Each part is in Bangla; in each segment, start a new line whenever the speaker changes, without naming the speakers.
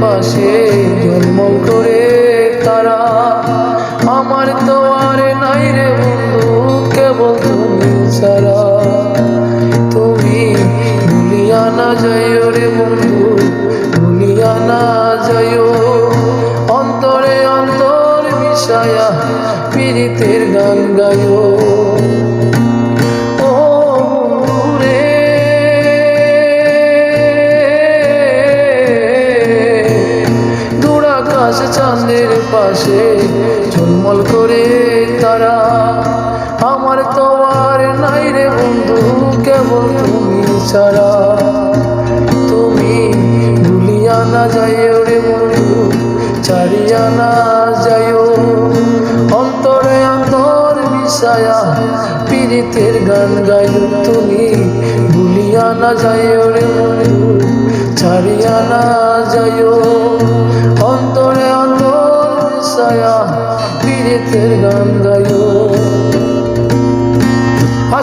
পাশে জন্ম করে তারা। আমার তো আর নাই রে বন্ধু, কেবল তুমি ছাড়া। তুমি ভুলিয়া না যাইও রে বন্ধু ভুলিয়া না যাইও। অন্তরে অন্তর মিশায়া পীড়িতের গান গাইও। আকাশ চাঁদের পাশে ঝলমল করে তারা। আমার তো আর নাই রে বন্ধু, কেবল তুমি ছাড়া। তুমি ভুলিয়া না যাইও রে বন্ধু, ছাড়িয়া না যাইও। অন্তরে অন্তর মিশায়া পীড়িতের গান গাইও। তুমি ভুলিয়া না যাইও রে বন্ধু।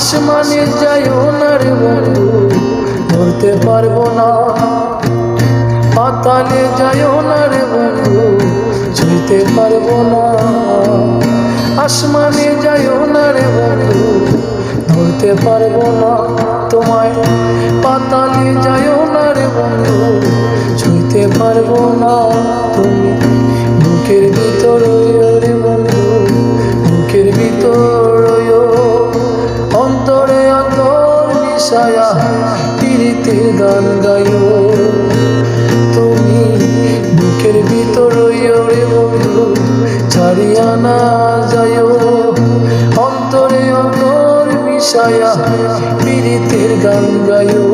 আসমানে যাইও না রে বন্ধু ধরতে পারব না। পাতালে যাইও না রে বন্ধু ছুঁতে পারব না। আসমানে যাইও না রে বন্ধু ধরতে পারব না তোমায়। পাতালে যাইও না রে বন্ধু ছুঁতে পারব না তুমি। বুকের ভিতর বন্ধু, বুকের ভিতর মিশায়া পীড়িতের গান গাইও। তুমি বুকের ভিতর ওরে বন্ধু, ছাড়িয়া না যাইও। অন্তরে অন্তর মিশায়া পীড়িতের গান গাইও।